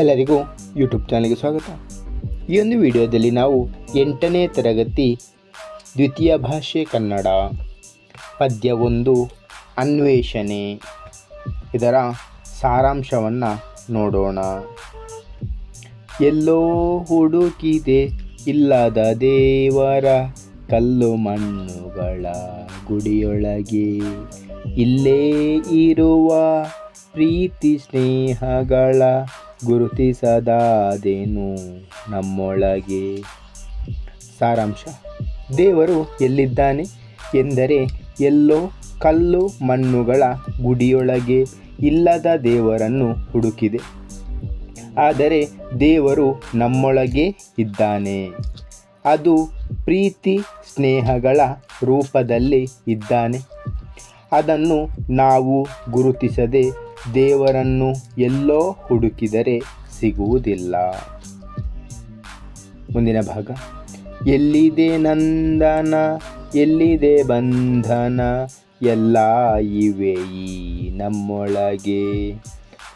ಎಲ್ಲರಿಗೂ ಯೂಟ್ಯೂಬ್ ಚಾನಲ್ಗೆ ಸ್ವಾಗತ. ಈ ಒಂದು ವಿಡಿಯೋದಲ್ಲಿ ನಾವು ಎಂಟನೇ ತರಗತಿ ದ್ವಿತೀಯ ಭಾಷೆ ಕನ್ನಡ ಪದ್ಯ ಒಂದು ಅನ್ವೇಷಣೆ. ಇದರ ಸಾರಾಂಶವನ್ನು ನೋಡೋಣ. ಎಲ್ಲೋ ಹುಡುಕಿದೆ ಇಲ್ಲದ ದೇವರ ಕಲ್ಲು ಮಣ್ಣುಗಳ ಗುಡಿಯೊಳಗೆ. ಇಲ್ಲೇ ಇರುವ ಪ್ರೀತಿ ಸ್ನೇಹಗಳ ಗುರುತಿಸದಾದೇನು ನಮ್ಮೊಳಗೆ. ಸಾರಾಂಶ. ದೇವರು ಎಲ್ಲಿದ್ದಾನೆ ಎಂದರೆ ಎಲ್ಲೋ ಕಲ್ಲು ಮಣ್ಣುಗಳ ಗುಡಿಯೊಳಗೆ ಇಲ್ಲದ ದೇವರನ್ನು ಹುಡುಕಿದೆ. ಆದರೆ ದೇವರು ನಮ್ಮೊಳಗೆ ಇದ್ದಾನೆ. ಅದು ಪ್ರೀತಿ ಸ್ನೇಹಗಳ ರೂಪದಲ್ಲಿ ಇದ್ದಾನೆ. ಅದನ್ನು ನಾವು ಗುರುತಿಸದೆ ದೇವರನ್ನು ಎಲ್ಲೋ ಹುಡುಕಿದರೆ ಸಿಗುವುದಿಲ್ಲ. ಮುಂದಿನ ಭಾಗ. ಎಲ್ಲಿದೆ ನಂದನ, ಎಲ್ಲಿದೆ ಬಂಧನ, ಎಲ್ಲ ಇವೆ ಈ ನಮ್ಮೊಳಗೆ.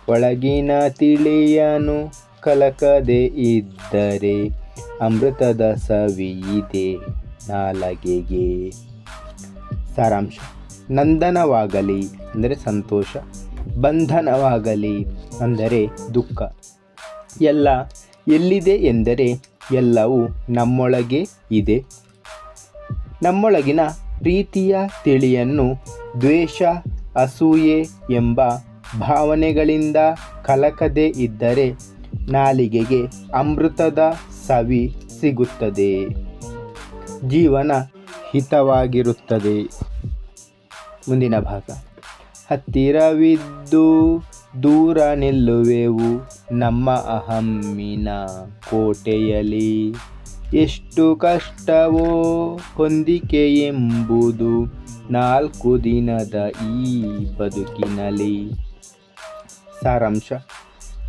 ಒಳಗಿನ ತಿಳಿಯನು ಕಲಕದೆ ಇದ್ದರೆ, ಅಮೃತದ ಸವಿಯಿದೆ ನಾಲಗೆಗೆ. ಸಾರಾಂಶ. ನಂದನವಾಗಲಿ, ಅಂದರೆ ಸಂತೋಷ. ಬಂಧನವಾಗಲಿ ಅಂದರೆ ದುಃಖ. ಎಲ್ಲ ಎಲ್ಲಿದೆ ಎಂದರೆ ಎಲ್ಲವೂ ನಮ್ಮೊಳಗೆ ಇದೆ. ನಮ್ಮೊಳಗಿನ ಪ್ರೀತಿಯ ತಿಳಿಯನ್ನು ದ್ವೇಷ, ಅಸೂಯೆ ಎಂಬ ಭಾವನೆಗಳಿಂದ ಕಲಕದೆ ಇದ್ದರೆ ನಾಲಿಗೆಗೆ ಅಮೃತದ ಸವಿ ಸಿಗುತ್ತದೆ. ಜೀವನ ಹಿತವಾಗಿರುತ್ತದೆ. ಮುಂದಿನ ಭಾಗ. ಹತ್ತಿರವಿದ್ದು ದೂರ ನಿಲ್ಲುವೆವು ನಮ್ಮ ಅಹಮ್ಮಿನ ಕೋಟೆಯಲಿ ಎಷ್ಟು ಕಷ್ಟವೋ ಹೊಂದಿಕೆ ಎಂಬುದು ನಾಲ್ಕು ದಿನದ ಈ ಬದುಕಿನಲ್ಲಿ. ಸಾರಾಂಶ,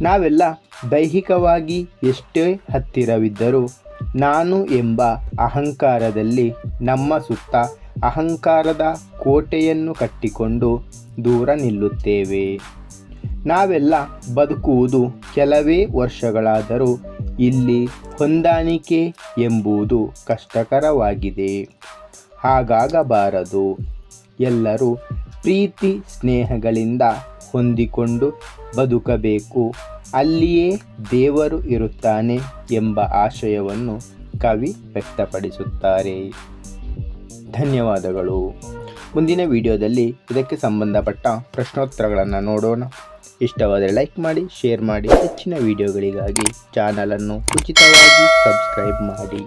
ನಾವೆಲ್ಲ ದೈಹಿಕವಾಗಿ ಎಷ್ಟೇ ಹತ್ತಿರವಿದ್ದರೂ ನಾನು ಎಂಬ ಅಹಂಕಾರದಲ್ಲಿ ನಮ್ಮ ಸುತ್ತ ಅಹಂಕಾರದ ಕೋಟೆಯನ್ನು ಕಟ್ಟಿಕೊಂಡು ದೂರ ನಿಲ್ಲುತ್ತೇವೆ. ನಾವೆಲ್ಲ ಬದುಕುವುದು ಕೆಲವೇ ವರ್ಷಗಳಾದರೂ ಇಲ್ಲಿ ಹೊಂದಾಣಿಕೆ ಎಂಬುದು ಕಷ್ಟಕರವಾಗಿದೆ. ಹಾಗಾಗಬಾರದು. ಎಲ್ಲರೂ ಪ್ರೀತಿ ಸ್ನೇಹಗಳಿಂದ ಹೊಂದಿಕೊಂಡು ಬದುಕಬೇಕು. ಅಲ್ಲಿಯೇ ದೇವರು ಇರುತ್ತಾನೆ ಎಂಬ ಆಶಯವನ್ನು ಕವಿ ವ್ಯಕ್ತಪಡಿಸುತ್ತಾರೆ. ಧನ್ಯವಾದಗಳು. ಮುಂದಿನ ವಿಡಿಯೋದಲ್ಲಿ ಇದಕ್ಕೆ ಸಂಬಂಧಪಟ್ಟ ಪ್ರಶ್ನೋತ್ತರಗಳನ್ನು ನೋಡೋಣ. ಇಷ್ಟವಾದರೆ ಲೈಕ್ ಮಾಡಿ, ಶೇರ್ ಮಾಡಿ. ಹೆಚ್ಚಿನ ವಿಡಿಯೋಗಳಿಗಾಗಿ ಚಾನಲನ್ನು ಉಚಿತವಾಗಿ ಸಬ್ಸ್ಕ್ರೈಬ್ ಮಾಡಿ.